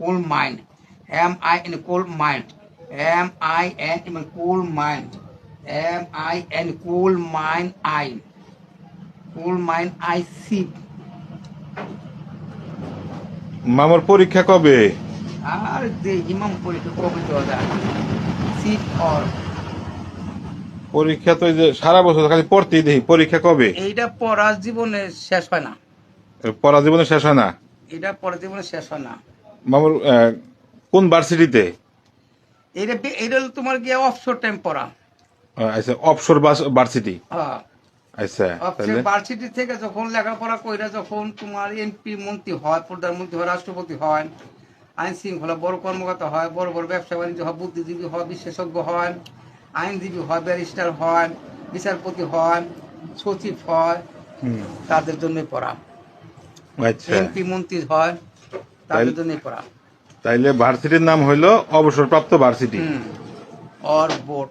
mine. M I N coal mine. M I N in coal mine. M I N coal mine I. Coal mine I see. মামার পরীক্ষা কবে আর যে ইমাম পরীক্ষা কবে দেওয়া যায় সিট অর পরীক্ষা তো এই যে সারা বছর খালি পড়তেই দেখি পরীক্ষা কবে এইটা পড়ার জীবনে শেষ হয় না পড়া জীবনে শেষ হয় না এটা পড়ার জীবনে শেষ হয় না মামার কোন ভার্সিটিতে? এটা এটা তোমার গিয়ে অফশোর টাইম পড়া আচ্ছা অপসর ভার্সিটি? হ্যাঁ। আচ্ছা তাহলে? ভার্সিটি থেকে যখন লেখাপড়া কইরা যখন তোমার এমপি মন্ত্রী হয় প্রধানমন্ত্রী হয় রাষ্ট্রপতি হয় আইন শৃঙ্খলা বড় কর্মকর্তা হয় বড় বড় ব্যবসা বাণিজ্য হয় বুদ্ধিজীবী হয় বিশেষজ্ঞ হয় আইনজীবী হয় ব্যারিস্টার হয় বিচারপতি হয় সচিব হয় হুম, তাদের জন্য পড়া। আচ্ছা। এমপি মন্ত্রী হয় তাদের পড়া। তাইলে ভার্সিটির নাম হইল অবসরপ্রাপ্ত ভার্সিটি। Or board.